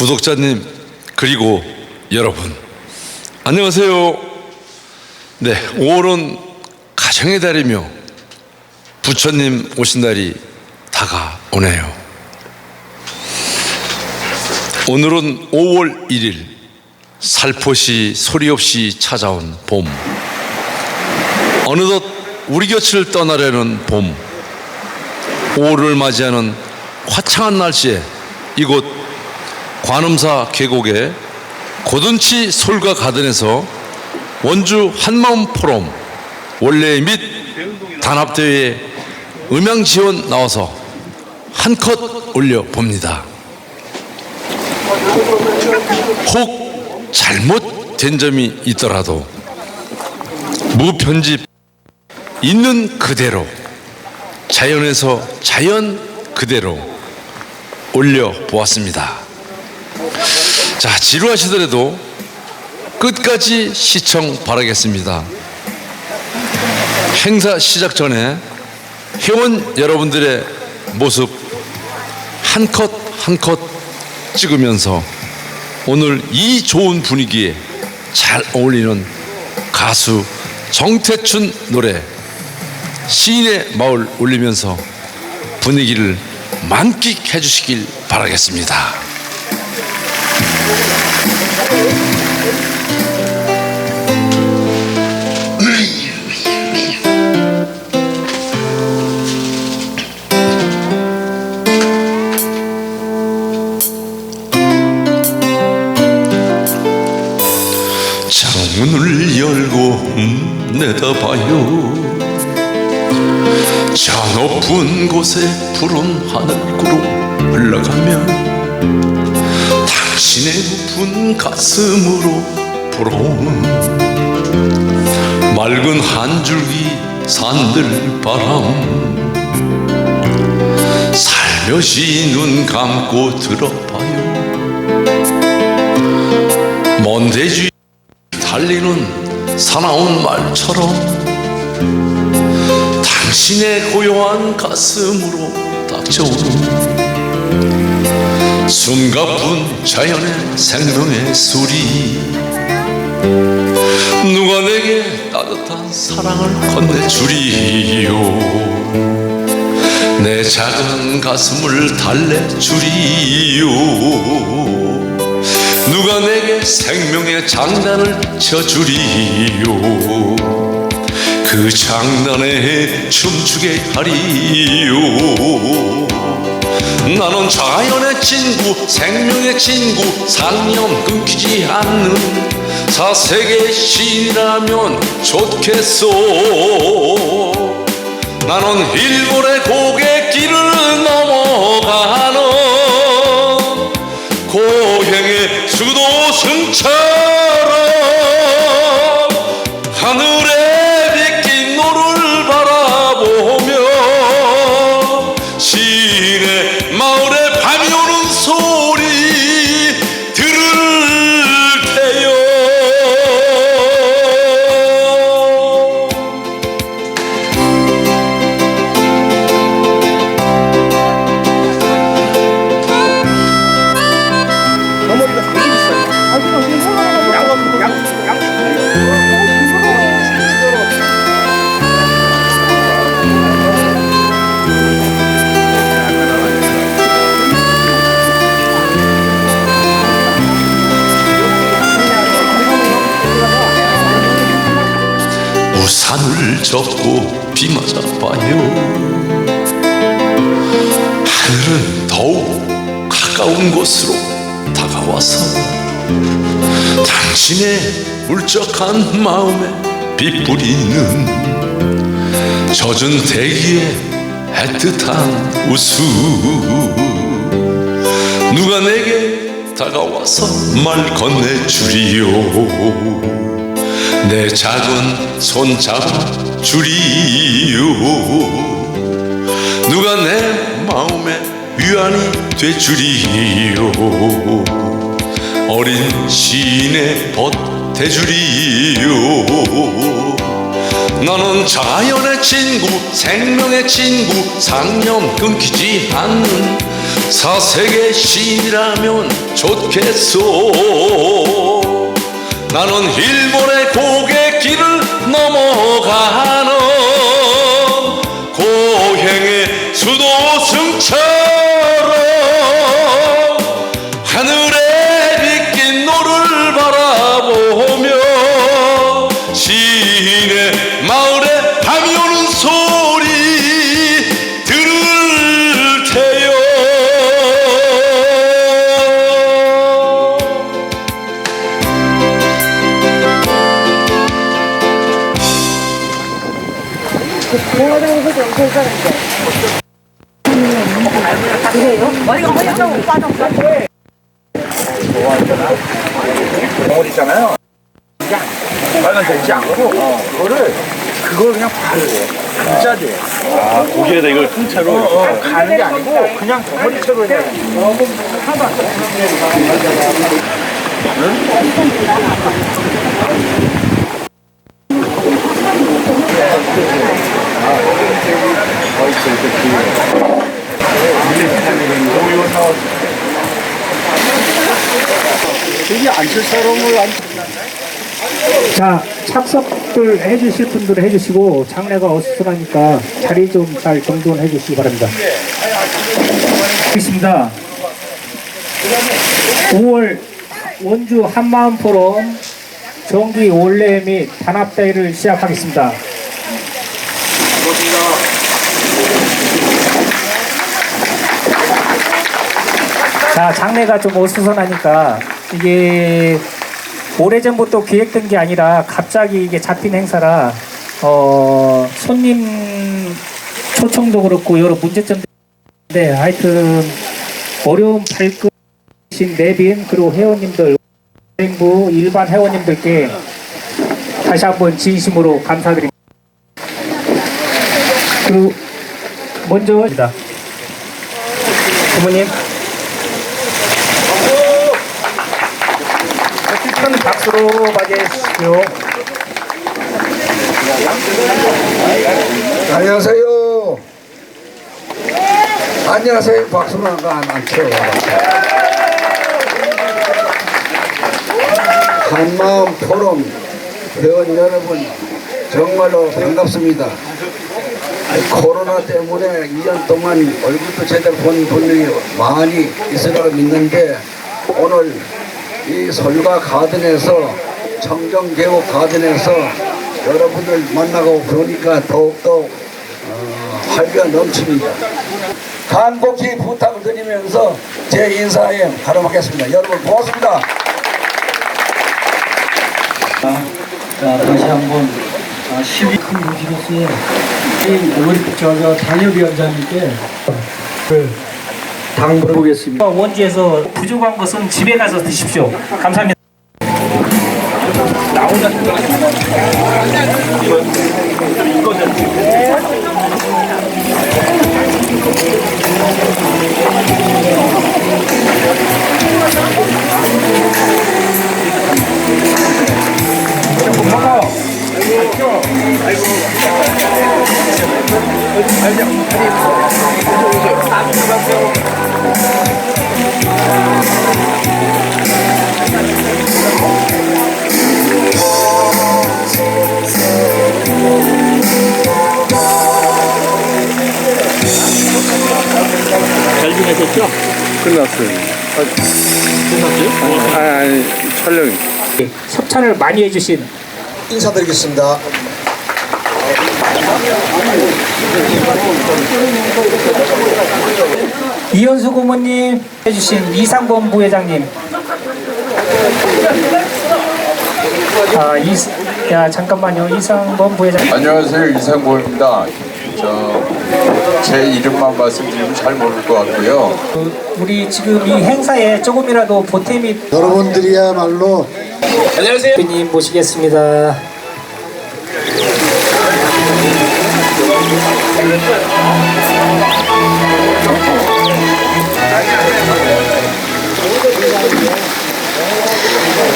구독자님 그리고 여러분 안녕하세요. 네, 5월은 가정의 달이며 부처님 오신 날이 다가오네요. 오늘은 5월 1일 살포시 소리 없이 찾아온 봄. 어느덧 우리 곁을 떠나려는 봄. 5월을 맞이하는 화창한 날씨에 이곳 관음사 계곡의 고든치 솔가 가든에서 원주 한마음 포럼 원래 및 단합대회에 음향 지원 나와서 한컷 올려 봅니다. 혹 잘못된 점이 있더라도 무편집 있는 그대로 자연에서 자연 그대로 올려 보았습니다. 자, 지루하시더라도 끝까지 시청 바라겠습니다. 행사 시작 전에 회원 여러분들의 모습 한 컷 한 컷 찍으면서 오늘 이 좋은 분위기에 잘 어울리는 가수 정태춘 노래 시인의 마을 올리면서 분위기를 만끽해 주시길 바라겠습니다. 창문을 열고 음, 내다봐요. 저 높은 곳에 푸른 하늘구로 흘러가면 당 신의 높은 가슴으로 불어오는 맑은 한 줄기 산들 바람. 살며시 눈 감고 들어봐요. 먼 대지 달리는 사나운 말처럼 당신의 고요한 가슴으로 닥쳐오는 숨가쁜 자연의 생명의 소리. 누가 내게 따뜻한 사랑을 건네주리요? 내 작은 가슴을 달래주리요? 누가 내게 생명의 장단을 쳐주리요? 그 장단에 춤추게 하리요 나는 자연의 친구 생명의 친구 상념 끊기지 않는 사색의 시인이라면 좋겠소. 나는 일본의 고갯길을 넘어가 우산을 접고 비 맞아봐요. 하늘은 더욱 가까운 곳으로 다가와서 당신의 울적한 마음에 빗뿌리는 젖은 대기에 애틋한 웃음. 누가 내게 다가와서 말 건네주리요 내 작은 손 잡아 주리요 누가 내 마음에 위안이 돼 주리요? 어린 시인의 벗 대주리요? 나는 자연의 친구 생명의 친구 상념 끊기지 않는 사색의 신이라면 좋겠소 나는 일본의 고갯 공화당에서도 엄청 사는데. 그래요? 머리가 허옇다고 빠졌어. 덩어리 있잖아요. 그냥 빨간 되지 않고 그거를 그걸 그냥 바로 글자지. 아 고기에다 이걸 통째로 어, 어, 가는 게 아니고 그냥 덩어리채로 해야 돼. 이게 안칠사람을 안 자, 착석들 해주실 분들은 해주시고, 장례가 어수선하니까 자리 좀 잘 정돈해 주시기 바랍니다. 있습니다. 5월 원주 한마음 포럼 정기 원래 및 단합 대회를 시작하겠습니다. 자, 장례가 좀 어수선하니까 이게 오래전부터 기획된 게 아니라 갑자기 이게 잡힌 행사라 어 손님 초청도 그렇고 여러 문제점인데 하여튼 어려운 발급신 내빈 그리고 회원님들 행부 일반 회원님들께 다시 한번 진심으로 감사드립니다. 그리고 먼저 부모님 큰 박수로 맞이해주십시오. 안녕하세요. 안녕하세요. 박수만 안 쳐요. 한마음 포럼 회원 여러분 정말로 반갑습니다. 아이, 코로나 때문에 2년 동안 얼굴도 제대로 본 분들이 많이 있으라고 믿는데 오늘 이 설가 가든에서 청정계곡 가든에서 여러분들 만나고 그러니까 더욱더 어, 활기가 넘칩니다. 간곡히 부탁을 드리면서 제 인사에 가름하겠습니다. 여러분 고맙습니다. 자, 다시 한번 아, 12큰 도시로서의 이 우리 저, 저 당협위원장님께 당부를 보겠습니다. 원주에서 부족한 것은 집에 가서 드십시오. 감사합니다. 협찬을 많이 해주신 인사드리겠습니다. 이현수 고모님 해주신 이상범 부회장님 아, 이, 야 잠깐만요 이상범 부회장 안녕하세요 이상보입니다. 저제 이름만 말씀드리면 잘 모를 것 같고요. 우리 지금 이 행사에 조금이라도 보탬이 여러분들이야말로 대표님 모시겠습니다.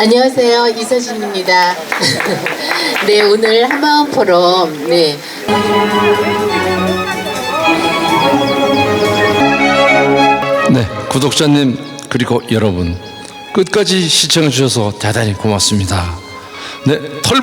안녕하세요. 이서진입니다. 네, 오늘 한마음 포럼, 네. 네, 구독자님 그리고 여러분 끝까지 시청해 주셔서 대단히 고맙습니다. 네, 털